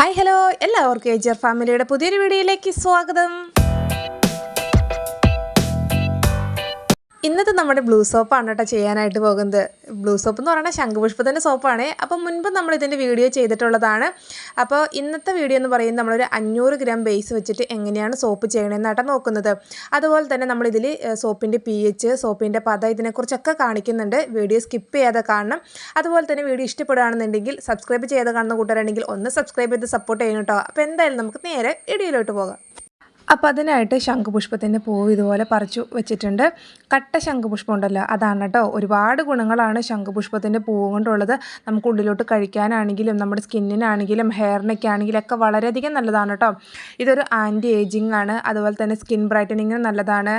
Hi hello എല്ലാവർക്കും ഏജർ ഫാമിലിയുടെ പുതിയൊരു വീഡിയോയിലേക്ക് സ്വാഗതം. ഇന്നത്തെ നമ്മുടെ ബ്ലൂ സോപ്പാണ് കേട്ടോ ചെയ്യാനായിട്ട് പോകുന്നത്. ബ്ലൂ സോപ്പ് എന്ന് പറയുന്നത് ശംഖുപുഷ്പത്തിന്റെ സോപ്പാണ്. അപ്പോൾ മുൻപ് നമ്മൾ ഇതിന്റെ വീഡിയോ ചെയ്തിട്ടുള്ളതാണ്. അപ്പോൾ ഇന്നത്തെ വീഡിയോ എന്ന് പറയുന്നത് നമ്മളൊരു അഞ്ഞൂറ് ഗ്രാം ബേസ് വെച്ചിട്ട് എങ്ങനെയാണ് സോപ്പ് ചെയ്യണമെന്നാണ് നോക്കുന്നത്. അതുപോലെ തന്നെ നമ്മളിതിൽ സോപ്പിന്റെ പി എച്ച് സോപ്പിന്റെ പദ ഇതിനെക്കുറിച്ചൊക്കെ കാണിക്കുന്നുണ്ട്. വീഡിയോ സ്കിപ്പ് ചെയ്യാതെ കാണണം. അതുപോലെ തന്നെ വീഡിയോ ഇഷ്ടപ്പെടുകയാണെന്നുണ്ടെങ്കിൽ സബ്സ്ക്രൈബ് ചെയ്യാതെ കാണുന്ന കൂട്ടുകാരാണെങ്കിൽ ഒന്ന് സബ്സ്ക്രൈബ് ചെയ്ത് സപ്പോർട്ട് ചെയ്യണം കേട്ടോ അപ്പോൾ എന്തായാലും നമുക്ക് നേരെ ഇടിയിലോട്ട് പോകാം. അപ്പോൾ അതിനായിട്ട് ശംഖുപുഷ്പത്തിന്റെ പൂവ് ഇതുപോലെ പറിച്ചു വെച്ചിട്ടുണ്ട്. കട്ട ശംഖുപുഷ്പം ഉണ്ടല്ലോ അതാണ് കേട്ടോ ഒരുപാട് ഗുണങ്ങളാണ് ശംഖുപുഷ്പത്തിന്റെ പൂവ് കൊണ്ടുള്ളത്. നമുക്ക് ഉള്ളിലോട്ട് കഴിക്കാനാണെങ്കിലും നമ്മുടെ സ്കിന്നിനാണെങ്കിലും ഹെയറിനൊക്കെ ആണെങ്കിലും ഒക്കെ വളരെയധികം നല്ലതാണ് കേട്ടോ ഇതൊരു ആന്റി ഏജിങ് ആണ്. അതുപോലെ തന്നെ സ്കിൻ ബ്രൈറ്റനിങ്ങിന് നല്ലതാണ്.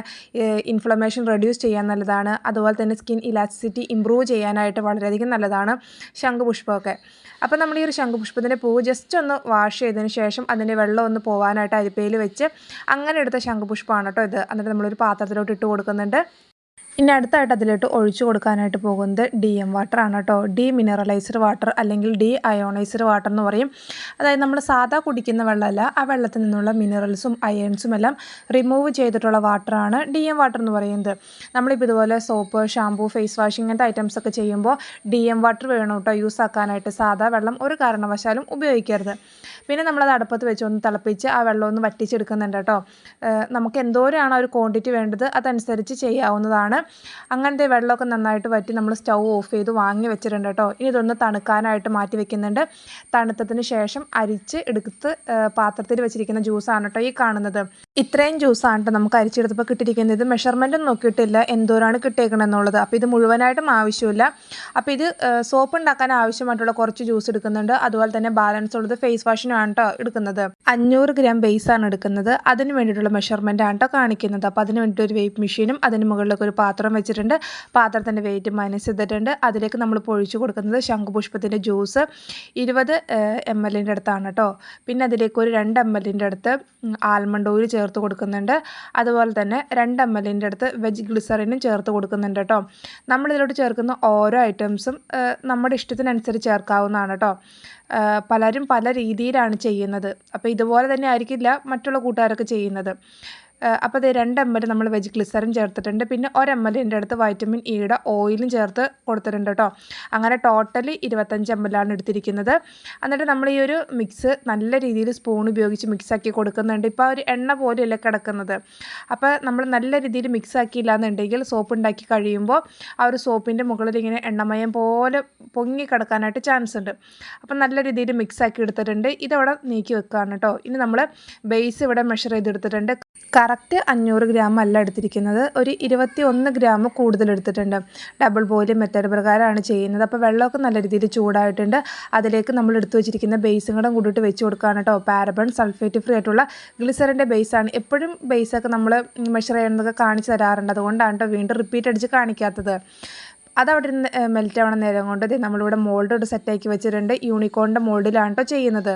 ഇൻഫ്ലമേഷൻ റെഡ്യൂസ് ചെയ്യാൻ നല്ലതാണ്. അതുപോലെ തന്നെ സ്കിൻ ഇലാസ്റ്റിസിറ്റി ഇമ്പ്രൂവ് ചെയ്യാനായിട്ട് വളരെയധികം നല്ലതാണ് ശംഖുപുഷ്പമൊക്കെ. അപ്പോൾ നമ്മൾ ഈ ഒരു ശംഖുപുഷ്പത്തിന്റെ പൂവ് ജസ്റ്റ് ഒന്ന് വാഷ് ചെയ്തതിന് ശേഷം അതിന്റെ വെള്ളം ഒന്ന് പോകാനായിട്ട് അരിപ്പയിൽ വെച്ച് അങ്ങനെ എടുത്ത ശംഖുപുഷ്പമാണ് കേട്ടോ ഇത്. എന്നിട്ട് നമ്മളൊരു പാത്രത്തിലോട്ട് ഇട്ട് കൊടുക്കുന്നുണ്ട്. ഇനി അടുത്തായിട്ട് അതിലോട്ട് ഒഴിച്ചു കൊടുക്കാനായിട്ട് പോകുന്നത് ഡി എം വാട്ടർ ആണ് കേട്ടോ. ഡി മിനറലൈസ്ഡ് വാട്ടർ അല്ലെങ്കിൽ ഡി അയോണൈസ്ഡ് വാട്ടർ എന്ന് പറയും. അതായത് നമ്മൾ സാധാ കുടിക്കുന്ന വെള്ളമല്ല ആ വെള്ളത്തിൽ നിന്നുള്ള മിനറൽസും അയൺസും എല്ലാം റിമൂവ് ചെയ്തിട്ടുള്ള വാട്ടറാണ് ഡി എം വാട്ടർ എന്ന് പറയുന്നത്. നമ്മളിപ്പോൾ ഇതുപോലെ സോപ്പ് ഷാമ്പൂ ഫേസ് വാഷ് ഇങ്ങനത്തെ ഐറ്റംസ് ഒക്കെ ചെയ്യുമ്പോൾ ഡി എം വാട്ടർ വേണം കേട്ടോ യൂസ് ആക്കാനായിട്ട് സാധാ വെള്ളം ഒരു കാരണവശാലും ഉപയോഗിക്കരുത്. പിന്നെ നമ്മളത് അടുപ്പത്ത് വെച്ച് ഒന്ന് തിളപ്പിച്ച് ആ വെള്ളം ഒന്ന് വറ്റിച്ചെടുക്കുന്നുണ്ട് കേട്ടോ. നമുക്ക് എന്തോരാണ് ഒരു ക്വാണ്ടിറ്റി വേണ്ടത്? അതനുസരിച്ച് ചെയ്യാവുന്നതാണ്. അങ്ങനത്തെ വെള്ളമൊക്കെ നന്നായിട്ട് വറ്റി നമ്മൾ സ്റ്റൗ ഓഫ് ചെയ്ത് വാങ്ങി വെച്ചിട്ടുണ്ട് കേട്ടോ. ഇനി ഇതൊന്ന് തണുക്കാനായിട്ട് മാറ്റി വെക്കുന്നുണ്ട്. തണുത്തതിന് ശേഷം അരിച്ച് എടുത്ത് പാത്രത്തിൽ വെച്ചിരിക്കുന്ന ജ്യൂസാണ് കേട്ടോ ഈ കാണുന്നത്. ഇത്രയും ജ്യൂസാണ് നമുക്ക് അരിച്ചെടുത്തപ്പോൾ കിട്ടിയിരിക്കുന്നത്. ഇത് മെഷർമെന്റും നോക്കിയിട്ടില്ല. എന്തോരാണ് കിട്ടിയേക്കണമെന്നുള്ളത് അപ്പോൾ ഇത് മുഴുവനായിട്ടും ആവശ്യമില്ല. അപ്പോൾ ഇത് സോപ്പ് ഉണ്ടാക്കാൻ ആവശ്യമായിട്ടുള്ള കുറച്ച് ജ്യൂസ് എടുക്കുന്നുണ്ട്. അതുപോലെ തന്നെ ബാലൻസ് ഉള്ളത് ഫേസ് വാഷിനാണ് കേട്ടോ എടുക്കുന്നത്. അഞ്ഞൂറ് ഗ്രാം ബേസാണ് എടുക്കുന്നത്. അതിന് വേണ്ടിയിട്ടുള്ള മെഷർമെന്റ് ആണ് കേട്ടോ കാണിക്കുന്നത്. അപ്പോൾ അതിന് വേണ്ടിയിട്ട് ഒരു വെയ്റ്റ് മെഷീനും അതിന് മുകളിലേക്ക് ഒരു പാത്രം വെച്ചിട്ടുണ്ട്. പാത്രത്തിന്റെ വെയിറ്റ് മൈനസ് ചെയ്തിട്ടുണ്ട്. അതിലേക്ക് നമ്മൾ പൊഴിച്ചു കൊടുക്കുന്നത് ശംഖുപുഷ്പത്തിന്റെ ജ്യൂസ് ഇരുപത് എം എല്ലിന്റെ അടുത്താണ് കേട്ടോ പിന്നെ അതിലേക്ക് ഒരു രണ്ട് എം എല്ലിന്റെ അടുത്ത് ആൽമണ്ട് ഓയിൽ ചേർത്ത് കൊടുക്കുന്നുണ്ട്. അതുപോലെ തന്നെ രണ്ട് എം എല്ലിന്റെ അടുത്ത് വെജ് ഗ്ലിസറിനും ചേർത്ത് കൊടുക്കുന്നുണ്ട് കേട്ടോ. നമ്മളിതിലോട്ട് ചേർക്കുന്ന ഓരോ ഐറ്റംസും നമ്മുടെ ഇഷ്ടത്തിനനുസരിച്ച് ചേർക്കാവുന്നതാണ് കേട്ടോ. പലരും പല രീതിയിലാണ് ചെയ്യുന്നത്. അപ്പോൾ ഇതുപോലെ തന്നെ ആയിരിക്കില്ല മറ്റുള്ള കൂട്ടുകാരൊക്കെ ചെയ്യുന്നത്. അപ്പോൾ അത് രണ്ട് എം എൽ നമ്മൾ വെജ് ഗ്ലിസറിൻ ചേർത്തിട്ടുണ്ട്. പിന്നെ ഒരു എം എല്ലിന്റെ അടുത്ത് വൈറ്റമിൻ ഇയുടെ ഓയിലും ചേർത്ത് കൊടുത്തിട്ടുണ്ട് കേട്ടോ അങ്ങനെ ടോട്ടലി ഇരുപത്തഞ്ച് എം ആണ് എടുത്തിരിക്കുന്നത്. എന്നിട്ട് നമ്മൾ ഈ ഒരു മിക്സ് നല്ല രീതിയിൽ സ്പൂൺ ഉപയോഗിച്ച് മിക്സാക്കി കൊടുക്കുന്നുണ്ട്. ഇപ്പോൾ ഒരു എണ്ണ പോലെയല്ല കിടക്കുന്നത്. അപ്പോൾ നമ്മൾ നല്ല രീതിയിൽ മിക്സ് ആക്കിയില്ല എന്നുണ്ടെങ്കിൽ സോപ്പ് ഉണ്ടാക്കി കഴിയുമ്പോൾ ആ ഒരു സോപ്പിന്റെ മുകളിൽ ഇങ്ങനെ എണ്ണമയം പോലെ പൊങ്ങി കിടക്കാനായിട്ട് ചാൻസ് ഉണ്ട്. അപ്പം നല്ല രീതിയിൽ മിക്സ് ആക്കി എടുത്തിട്ടുണ്ട്. ഇതവിടെ നീക്കി വെക്കുകയാണ് കേട്ടോ ഇനി നമ്മൾ ബേസ് ഇവിടെ മെഷർ ചെയ്തെടുത്തിട്ടുണ്ട്. കറക്റ്റ് അഞ്ഞൂറ് ഗ്രാം അല്ല എടുത്തിരിക്കുന്നത്. ഒരു ഇരുപത്തി ഒന്ന് ഗ്രാം കൂടുതൽ എടുത്തിട്ടുണ്ട്. ഡബിൾ ബോയിലിംഗ് മെത്തേഡ് പ്രകാരമാണ് ചെയ്യുന്നത്. അപ്പോൾ വെള്ളമൊക്കെ നല്ല രീതിയിൽ ചൂടായിട്ടുണ്ട്. അതിലേക്ക് നമ്മൾ എടുത്തു വെച്ചിരിക്കുന്ന ബേസും കൂടെ കൂടിയിട്ട് വെച്ച് കൊടുക്കുകയാണ് കേട്ടോ. പാരബൺ സൾഫേറ്റ് ഫ്രീ ആയിട്ടുള്ള ഗ്ലിസറിന്റെ ബേസാണ് എപ്പോഴും ബേസൊക്കെ നമ്മൾ മെഷർ ചെയ്യുന്നതൊക്കെ കാണിച്ച് തരാറുണ്ട്. അതുകൊണ്ടാണ് കേട്ടോ വീണ്ടും റിപ്പീറ്റ് അടിച്ച് കാണിക്കാത്തത്. അതവിടെ നിന്ന് മെൽറ്റ് ആവണ നേരം കൊണ്ട് നമ്മളിവിടെ മോൾഡ് സെറ്റാക്കി വെച്ചിട്ടുണ്ട്. യൂണിക്കോണിന്റെ മോൾഡിലാണ് കേട്ടോ ചെയ്യുന്നത്.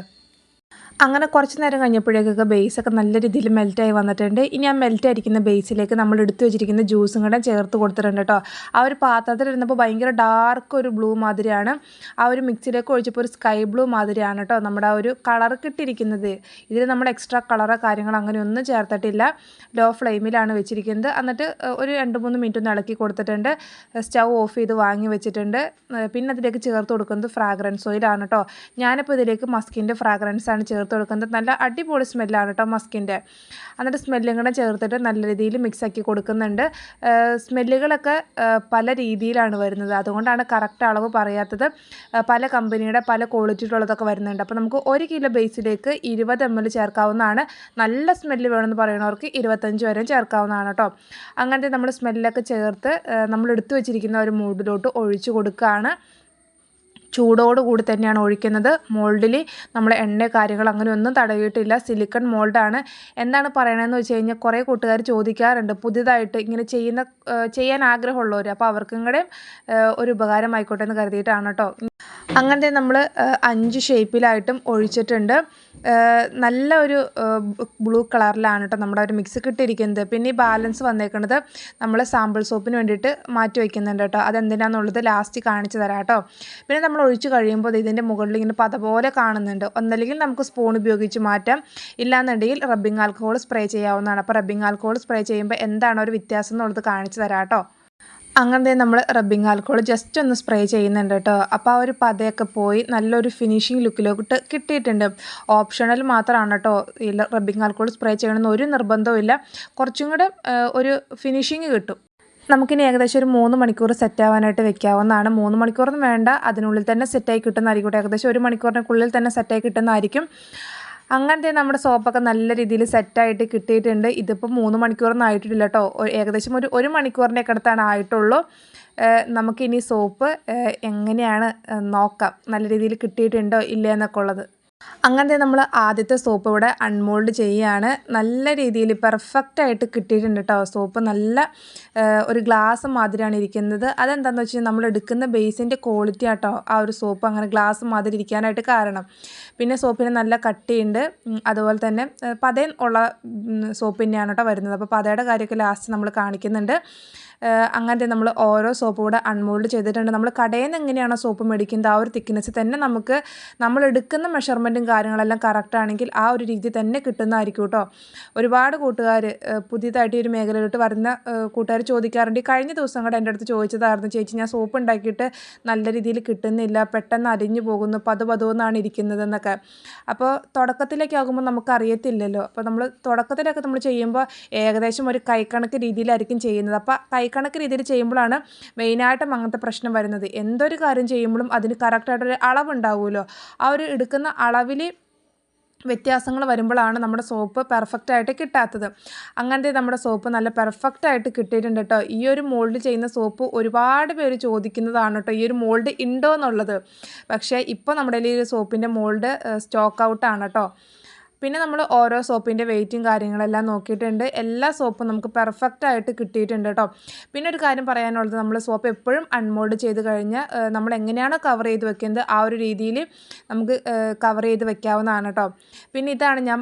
അങ്ങനെ കുറച്ച് നേരം കഴിഞ്ഞപ്പോഴേക്കൊക്കെ ബേസൊക്കെ നല്ല രീതിയിൽ മെൽറ്റായി വന്നിട്ടുണ്ട്. ഇനി ആ മെൽറ്റ് ആയിരിക്കുന്ന ബേസിലേക്ക് നമ്മൾ എടുത്തു വെച്ചിരിക്കുന്ന ജ്യൂസും കൂടെ ചേർത്ത് കൊടുത്തിട്ടുണ്ട് കേട്ടോ ആ ഒരു പാത്രത്തിൽ ഇരുന്നപ്പോൾ ഭയങ്കര ഡാർക്ക് ഒരു ബ്ലൂ മാതിരിയാണ്. ആ ഒരു മിക്സിയിലേക്ക് ഒഴിച്ചപ്പോൾ ഒരു സ്കൈ ബ്ലൂ മാതിരിയാണ് കേട്ടോ നമ്മുടെ ആ ഒരു കളർ കിട്ടിയിരിക്കുന്നത്. ഇതിൽ നമ്മൾ എക്സ്ട്രാ കളറോ കാര്യങ്ങളോ അങ്ങനെ ഒന്നും ചേർത്തിട്ടില്ല. ലോ ഫ്ലെയിമിലാണ് വെച്ചിരിക്കുന്നത്. എന്നിട്ട് ഒരു രണ്ട് മൂന്ന് മിനിറ്റ് ഒന്ന് ഇളക്കി കൊടുത്തിട്ടുണ്ട്. സ്റ്റൗ ഓഫ് ചെയ്ത് വാങ്ങി വെച്ചിട്ടുണ്ട്. പിന്നെ അതിലേക്ക് ചേർത്ത് കൊടുക്കുന്നത് ഫ്രാഗ്രൻസ് ഓയിലാണ് കേട്ടോ ഞാനിപ്പോൾ ഇതിലേക്ക് മസ്കിന്റെ ഫ്രാഗ്രൻസ് ആണ് ചേർത്ത് ചേർത്ത് കൊടുക്കുന്നത്. നല്ല അടിപൊളി സ്മെല്ലാണ് കേട്ടോ മസ്കിന്റെ. എന്നിട്ട് സ്മെല്ലും കൂടെ ചേർത്തിട്ട് നല്ല രീതിയിൽ മിക്സാക്കി കൊടുക്കുന്നുണ്ട്. സ്മെല്ലുകളൊക്കെ പല രീതിയിലാണ് വരുന്നത്. അതുകൊണ്ടാണ് കറക്റ്റ് അളവ് പറയാത്തത്. പല കമ്പനിയുടെ പല ക്വാളിറ്റിയിലുള്ളതൊക്കെ വരുന്നുണ്ട്. അപ്പോൾ നമുക്ക് ഒരു കിലോ ബേസിലേക്ക് ഇരുപത് എം എൽ ചേർക്കാവുന്നതാണ്. നല്ല സ്മെല്ല് വേണമെന്ന് പറയുന്നവർക്ക് ഇരുപത്തഞ്ച് വരെ ചേർക്കാവുന്നതാണ് കേട്ടോ അങ്ങനത്തെ നമ്മൾ സ്മെല്ലൊക്കെ ചേർത്ത് നമ്മൾ എടുത്തു വെച്ചിരിക്കുന്ന ഒരു മൂഡിലോട്ട് ഒഴിച്ചു കൊടുക്കുകയാണ് ചൂടോടുകൂടി തന്നെയാണ് ഒഴിക്കുന്നത്. മോൾഡിൽ നമ്മൾ എണ്ണ കാര്യങ്ങൾ അങ്ങനെ ഒന്നും തടവിയിട്ടില്ല സിലിക്കൺ മോൾഡാണ്. എന്താണ് പറയണതെന്ന് വെച്ച് കഴിഞ്ഞാൽ കുറേ കൂട്ടുകാർ ചോദിക്കാറുണ്ട്. പുതിയതായിട്ട് ഇങ്ങനെ ചെയ്യുന്ന ചെയ്യാൻ ആഗ്രഹമുള്ളവർ അപ്പോൾ അവർക്കും കൂടെ ഒരു ഉപകാരമായിക്കോട്ടെ എന്ന് കരുതിയിട്ടാണ് കേട്ടോ. അങ്ങനത്തെ നമ്മൾ അഞ്ച് ഷേപ്പിലായിട്ടും ഒഴിച്ചിട്ടുണ്ട്. നല്ല ഒരു ബ്ലൂ കളറിലാണ് കേട്ടോ നമ്മുടെ ഒരു മിക്സ് കിട്ടിയിരിക്കുന്നത്. പിന്നെ ഈ ബാലൻസ് വന്നേക്കുന്നത് നമ്മൾ സാമ്പിൾ സോപ്പിന് വേണ്ടിയിട്ട് മാറ്റി വയ്ക്കുന്നുണ്ട് കേട്ടോ. അതെന്തിനാണെന്നുള്ളത് ലാസ്റ്റ് കാണിച്ചു തരാം കേട്ടോ. പിന്നെ നമ്മൾ ഒഴിച്ച് കഴിയുമ്പോൾ ഇതിന്റെ മുകളിൽ ഇങ്ങനെ പത പോലെ കാണുന്നുണ്ട്. ഒന്നല്ലെങ്കിൽ നമുക്ക് സ്പൂൺ ഉപയോഗിച്ച് മാറ്റാം. ഇല്ലാന്നുണ്ടെങ്കിൽ റബ്ബിംഗ് ആൽക്കഹോൾ സ്പ്രേ ചെയ്യാവുന്നതാണ്. അപ്പോൾ റബ്ബിംഗ് ആൽക്കഹോൾ സ്പ്രേ ചെയ്യുമ്പോൾ എന്താണ് ഒരു വ്യത്യാസം എന്നുള്ളത് കാണിച്ചു തരാം കേട്ടോ. അങ്ങനെ നമ്മൾ റബ്ബിംഗ് ആൽക്കോൾ ജസ്റ്റ് ഒന്ന് സ്പ്രേ ചെയ്യുന്നുണ്ട് കേട്ടോ. അപ്പോൾ ആ ഒരു പതയൊക്കെ പോയി നല്ലൊരു ഫിനിഷിങ് ലുക്കിലോട്ട് കിട്ടിയിട്ടുണ്ട്. ഓപ്ഷണൽ മാത്രമാണ് കേട്ടോ ഈ റബ്ബിംഗ് ആൽക്കോൾ സ്പ്രേ ചെയ്യണമെന്ന് ഒരു നിർബന്ധവും കുറച്ചും കൂടെ ഒരു ഫിനിഷിങ് കിട്ടും. നമുക്കിനി ഏകദേശം ഒരു മൂന്ന് മണിക്കൂർ സെറ്റ് ആവാനായിട്ട് വെക്കാവുന്നതാണ്. മൂന്ന് മണിക്കൂറൊന്നും വേണ്ട. അതിനുള്ളിൽ തന്നെ സെറ്റായി കിട്ടുന്നതായിരിക്കും ഏകദേശം ഒരു മണിക്കൂറിനുള്ളിൽ തന്നെ സെറ്റായി കിട്ടുന്നതായിരിക്കും. അങ്ങനത്തെ നമ്മുടെ സോപ്പൊക്കെ നല്ല രീതിയിൽ സെറ്റായിട്ട് കിട്ടിയിട്ടുണ്ട്. ഇതിപ്പോൾ മൂന്ന് മണിക്കൂറൊന്നും ആയിട്ടില്ല കേട്ടോ ഏകദേശം ഒരു ഒരു മണിക്കൂറിന്റെ ഒക്കെ അടുത്താണ് ആയിട്ടുള്ളൂ. നമുക്കിനി സോപ്പ് എങ്ങനെയാണ് നോക്കാം. നല്ല രീതിയിൽ കിട്ടിയിട്ടുണ്ടോ ഇല്ല എന്നൊക്കെ ഉള്ളത്. അങ്ങനത്തെ നമ്മൾ ആദ്യത്തെ സോപ്പ് ഇവിടെ അൺമോൾഡ് ചെയ്യുകയാണ്. നല്ല രീതിയിൽ പെർഫെക്റ്റ് ആയിട്ട് കിട്ടിയിട്ടുണ്ട് കേട്ടോ സോപ്പ്. നല്ല ഒരു ഗ്ലാസ് മാതിരിയാണ് ഇരിക്കുന്നത്. അതെന്താണെന്ന് വെച്ചാൽ നമ്മൾ എടുക്കുന്ന ബേസിന്റെ ക്വാളിറ്റി ആട്ടോ ആ ഒരു സോപ്പ് അങ്ങനെ ഗ്ലാസ് മാതിരി ഇരിക്കാനായിട്ട് കാരണം. പിന്നെ സോപ്പിന് നല്ല കട്ടിയുണ്ട്. അതുപോലെ തന്നെ പതയും ഉള്ള സോപ്പ് തന്നെയാണ് കേട്ടോ വരുന്നത്. അപ്പോൾ പതയുടെ കാര്യമൊക്കെ ലാസ്റ്റ് നമ്മൾ കാണിക്കുന്നുണ്ട്. അങ്ങനത്തെ നമ്മൾ ഓരോ സോപ്പ് കൂടെ അൺമോൾഡ് ചെയ്തിട്ടുണ്ട്. നമ്മൾ കടയിൽ നിന്ന് എങ്ങനെയാണോ സോപ്പ് മേടിക്കുന്നത് ആ ഒരു തിക്നെസ്സിൽ തന്നെ നമുക്ക് നമ്മൾ എടുക്കുന്ന മെഷർമെന്റും കാര്യങ്ങളെല്ലാം കറക്റ്റ് ആണെങ്കിൽ ആ ഒരു രീതി തന്നെ കിട്ടുന്നതായിരിക്കും കേട്ടോ ഒരുപാട് കൂട്ടുകാർ പുതിയതായിട്ട് ഈ ഒരു മേഖലയിലോട്ട് വരുന്ന കൂട്ടുകാർ ചോദിക്കാറുണ്ട്. കഴിഞ്ഞ ദിവസം കൂടെ എന്റെ അടുത്ത് ചോദിച്ചതായിരുന്നു ചേച്ചി ഞാൻ സോപ്പ് ഉണ്ടാക്കിയിട്ട് നല്ല രീതിയിൽ കിട്ടുന്നില്ല പെട്ടെന്ന് അരിഞ്ഞു പോകുന്നു പതു പതുവെന്നാണ് ഇരിക്കുന്നതെന്നൊക്കെ. അപ്പോൾ തുടക്കത്തിലേക്ക് ആകുമ്പോൾ നമുക്ക് അറിയത്തില്ലല്ലോ. അപ്പോൾ നമ്മൾ തുടക്കത്തിലൊക്കെ നമ്മൾ ചെയ്യുമ്പോൾ ഏകദേശം ഒരു കൈക്കണക്ക് രീതിയിലായിരിക്കും ചെയ്യുന്നത്. അപ്പോൾ കൈ കൈക്കണക്ക് രീതിയിൽ ചെയ്യുമ്പോഴാണ് മെയിനായിട്ടും അങ്ങനത്തെ പ്രശ്നം വരുന്നത്. എന്തൊരു കാര്യം ചെയ്യുമ്പോഴും അതിന് കറക്റ്റായിട്ടൊരു അളവുണ്ടാവുമല്ലോ. ആ ഒരു എടുക്കുന്ന അളവിൽ വ്യത്യാസങ്ങൾ വരുമ്പോഴാണ് നമ്മുടെ സോപ്പ് പെർഫെക്റ്റ് ആയിട്ട് കിട്ടാത്തത്. അങ്ങനത്തെ നമ്മുടെ സോപ്പ് നല്ല പെർഫെക്റ്റ് ആയിട്ട് കിട്ടിയിട്ടുണ്ട് കേട്ടോ. ഈ ഒരു മോൾഡ് ചെയ്യുന്ന സോപ്പ് ഒരുപാട് പേര് ചോദിക്കുന്നതാണ് കേട്ടോ ഈ ഒരു മോൾഡ് ഉണ്ടോ എന്നുള്ളത്. പക്ഷേ ഇപ്പോൾ നമ്മുടെ ഈ ഒരു സോപ്പിന്റെ മോൾഡ് സ്റ്റോക്ക് ഔട്ടാണ് കേട്ടോ. പിന്നെ നമ്മൾ ഓരോ സോപ്പിന്റെ വെയിറ്റും കാര്യങ്ങളെല്ലാം നോക്കിയിട്ടുണ്ട്. എല്ലാ സോപ്പും നമുക്ക് പെർഫെക്റ്റ് ആയിട്ട് കിട്ടിയിട്ടുണ്ട് കേട്ടോ പിന്നെ ഒരു കാര്യം പറയാനുള്ളത് നമ്മൾ സോപ്പ് എപ്പോഴും അൺമോൾഡ് ചെയ്ത് കഴിഞ്ഞാൽ നമ്മൾ എങ്ങനെയാണോ കവർ ചെയ്ത് വെക്കുന്നത് ആ ഒരു രീതിയിൽ നമുക്ക് കവർ ചെയ്ത് വെക്കാവുന്നതാണ് കേട്ടോ പിന്നെ ഇതാണ് ഞാൻ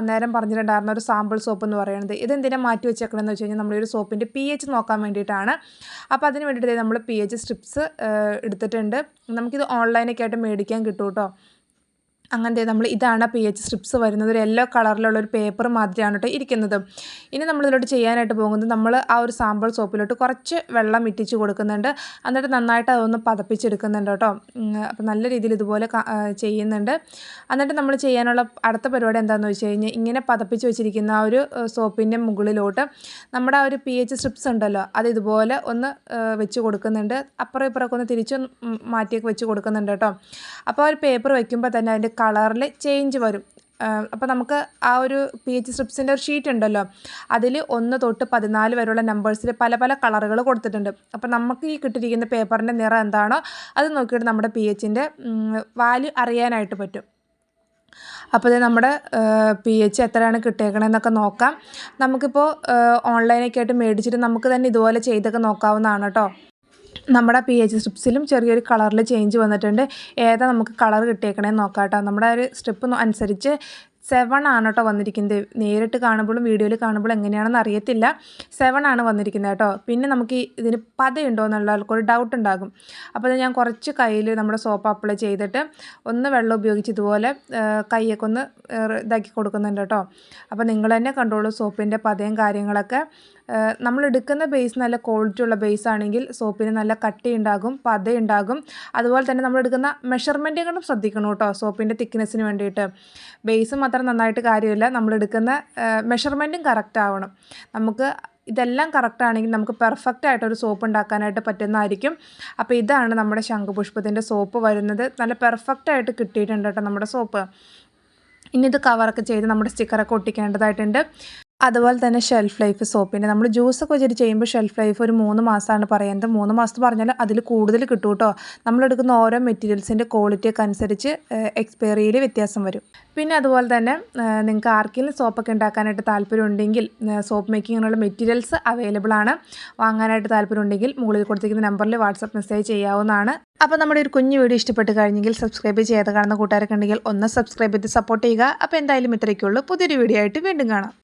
അന്നേരം പറഞ്ഞിട്ടുണ്ടായിരുന്ന ഒരു സാമ്പിൾ സോപ്പ് എന്ന് പറയുന്നത്. ഇതെന്തിനാ മാറ്റി വെച്ചേക്കണമെന്ന് വെച്ച് കഴിഞ്ഞാൽ നമ്മളൊരു സോപ്പിന്റെ പി എച്ച് നോക്കാൻ വേണ്ടിയിട്ടാണ്. അപ്പോൾ അതിന് വേണ്ടിയിട്ട് നമ്മൾ പി എച്ച് സ്ട്രിപ്സ് എടുത്തിട്ടുണ്ട്. നമുക്കിത് ഓൺലൈനൊക്കെ ആയിട്ട് മേടിക്കാൻ കിട്ടും കേട്ടോ അങ്ങനത്തെ നമ്മൾ ഇതാണ് പി എച്ച് സ്ട്രിപ്സ് വരുന്നത്. ഒരു യെല്ലോ കളറിലുള്ള ഒരു പേപ്പർ മാതിരിയാണ് കേട്ടോ ഇരിക്കുന്നത്. ഇനി നമ്മൾ ഇതിലോട്ട് ചെയ്യാനായിട്ട് പോകുന്നത് നമ്മൾ ആ ഒരു സാമ്പിൾ സോപ്പിലോട്ട് കുറച്ച് വെള്ളം ഇട്ടിച്ച് കൊടുക്കുന്നുണ്ട്. എന്നിട്ട് നന്നായിട്ട് അതൊന്ന് പതപ്പിച്ചെടുക്കുന്നുണ്ട് കേട്ടോ അപ്പോൾ നല്ല രീതിയിൽ ഇതുപോലെ ചെയ്യുന്നുണ്ട്. എന്നിട്ട് നമ്മൾ ചെയ്യാനുള്ള അടുത്ത പരിപാടി എന്താണെന്ന് വെച്ച് കഴിഞ്ഞാൽ ഇങ്ങനെ പതപ്പിച്ച് വെച്ചിരിക്കുന്ന ആ ഒരു സോപ്പിന്റെ മുകളിലോട്ട് നമ്മുടെ ആ ഒരു പി എച്ച് സ്ട്രിപ്സ് ഉണ്ടല്ലോ അത് ഇതുപോലെ ഒന്ന് വെച്ച് കൊടുക്കുന്നുണ്ട്. അപ്പുറം ഇപ്പുറമൊക്കെ ഒന്ന് തിരിച്ച് മാറ്റിയൊക്കെ വെച്ച് കൊടുക്കുന്നുണ്ട് കേട്ടോ അപ്പോൾ ആ ഒരു പേപ്പർ വയ്ക്കുമ്പോൾ തന്നെ അതിന്റെ കളറിൽ ചേഞ്ച് വരും. അപ്പോൾ നമുക്ക് ആ ഒരു പി എച്ച് സ്ട്രിപ്സിന്റെ ഒരു ഷീറ്റ് ഉണ്ടല്ലോ. അതിൽ ഒന്ന് തൊട്ട് പതിനാല് വരെയുള്ള നമ്പേഴ്സിൽ പല പല കളറുകൾ കൊടുത്തിട്ടുണ്ട്. അപ്പോൾ നമുക്ക് ഈ കിട്ടിയിരിക്കുന്ന പേപ്പറിന്റെ നിറം എന്താണോ അത് നോക്കിയിട്ട് നമ്മുടെ പി എച്ചിന്റെ വാല്യൂ അറിയാനായിട്ട് പറ്റും. അപ്പോൾ ഇത് നമ്മുടെ പി എച്ച് എത്രയാണ് കിട്ടിയേക്കണതെന്നൊക്കെ നോക്കാം. നമുക്കിപ്പോൾ ഓൺലൈനൊക്കെ ആയിട്ട് മേടിച്ചിട്ട് നമുക്ക് തന്നെ ഇതുപോലെ ചെയ്തൊക്കെ നോക്കാവുന്നതാണ് കേട്ടോ. നമ്മുടെ പി എച്ച് സ്ട്രിപ്സിലും ചെറിയൊരു കളറിൽ ചേഞ്ച് വന്നിട്ടുണ്ട്. ഏതാ നമുക്ക് കളർ കിട്ടിയേക്കണേന്ന് നോക്കാം കേട്ടോ നമ്മുടെ ഒരു സ്ട്രിപ്പ് അനുസരിച്ച് സെവൻ ആണ് കേട്ടോ വന്നിരിക്കുന്നത്. നേരിട്ട് കാണുമ്പോഴും വീഡിയോയിൽ കാണുമ്പോഴും എങ്ങനെയാണെന്ന് അറിയത്തില്ല. സെവൻ ആണ് വന്നിരിക്കുന്നത് കേട്ടോ പിന്നെ നമുക്ക് ഇതിന് പതയുണ്ടോ എന്നുള്ള ആൾക്കൊരു ഡൗട്ട് ഉണ്ടാകും. അപ്പോൾ ഞാൻ കുറച്ച് കയ്യിൽ നമ്മുടെ സോപ്പ് അപ്ലൈ ചെയ്തിട്ട് ഒന്ന് വെള്ളം ഉപയോഗിച്ച് ഇതുപോലെ കൈയൊക്കെ ഒന്ന് ഇതാക്കി കൊടുക്കുന്നുണ്ട് കേട്ടോ അപ്പോൾ നിങ്ങൾ തന്നെ കണ്ടോളൂ സോപ്പിന്റെ പതയും കാര്യങ്ങളൊക്കെ നമ്മൾ എടുക്കുന്ന ബേസ് നല്ല ക്വാളിറ്റി ഉള്ള ബേസ് ആണെങ്കിൽ സോപ്പിന് നല്ല കട്ടി ഉണ്ടാകും പത ഉണ്ടാകും അതുപോലെ തന്നെ നമ്മൾ എടുക്കുന്ന മെഷർമെന്റുകളും ശ്രദ്ധിക്കണം കേട്ടോ സോപ്പിന്റെ തിക്നെസ്സിന് വേണ്ടിയിട്ട്. ബേസ് മാത്രം നന്നായിട്ട് കാര്യമില്ല നമ്മൾ എടുക്കുന്ന മെഷർമെന്റും കറക്റ്റ് ആവണം. നമുക്ക് ഇതെല്ലാം കറക്റ്റ് ആണെങ്കിൽ നമുക്ക് പെർഫെക്റ്റ് ആയിട്ടൊരു സോപ്പ് ഉണ്ടാക്കാനായിട്ട് പറ്റുന്നതായിരിക്കും. അപ്പോൾ ഇതാണ് നമ്മുടെ ശംഖുപുഷ്പത്തിന്റെ സോപ്പ് വരുന്നത്. നല്ല പെർഫെക്റ്റ് ആയിട്ട് കിട്ടിയിട്ടുണ്ട് കേട്ടോ നമ്മുടെ സോപ്പ് ഇനി ഇത് കവറൊക്കെ ചെയ്ത് നമ്മുടെ സ്റ്റിക്കറൊക്കെ ഒട്ടിക്കേണ്ടതായിട്ടുണ്ട്. അതുപോലെ തന്നെ ഷെൽഫ് ലൈഫ് സോപ്പിന്റെ നമ്മൾ ജ്യൂസൊക്കെ വെച്ചിട്ട് ചെയ്യുമ്പോൾ ഷെൽഫ് ലൈഫ് ഒരു മൂന്ന് മാസമാണ് പറയുന്നത് മൂന്ന് മാസം പറഞ്ഞാൽ അതിൽ കൂടുതൽ കിട്ടും കേട്ടോ നമ്മളെടുക്കുന്ന ഓരോ മെറ്റീരിയൽസിന്റെ ക്വാളിറ്റിയൊക്കെ അനുസരിച്ച് എക്സ്പയറിയിൽ വ്യത്യാസം വരും. പിന്നെ അതുപോലെ തന്നെ നിങ്ങൾക്ക് ആർക്കെങ്കിലും സോപ്പൊക്കെ ഉണ്ടാക്കാനായിട്ട് താല്പര്യം ഉണ്ടെങ്കിൽ സോപ്പ് മേക്കിങ്ങിനുള്ള മെറ്റീരിയൽസ് അവൈലബിൾ ആണ്. വാങ്ങാനായിട്ട് താല്പര്യം ഉണ്ടെങ്കിൽ മുകളിൽ കൊടുത്തിരിക്കുന്ന നമ്പറിൽ വാട്സപ്പ് മെസ്സേജ് ചെയ്യാവുന്നതാണ്. അപ്പോൾ നമ്മുടെ ഒരു കുഞ്ഞു വീഡിയോ ഇഷ്ടപ്പെട്ട് കഴിഞ്ഞെങ്കിൽ സബ്സ്ക്രൈബ് ചെയ്യാതെ കാണുന്ന കൂട്ടുകാരൊക്കെ ഉണ്ടെങ്കിൽ ഒന്ന് സബ്സ്ക്രൈബ് ചെയ്ത് സപ്പോർട്ട് ചെയ്യുക. അപ്പോൾ എന്തായാലും ഇത്രയ്ക്കുള്ളൂ പുതിയൊരു വീഡിയോ ആയിട്ട് വീണ്ടും കാണാം.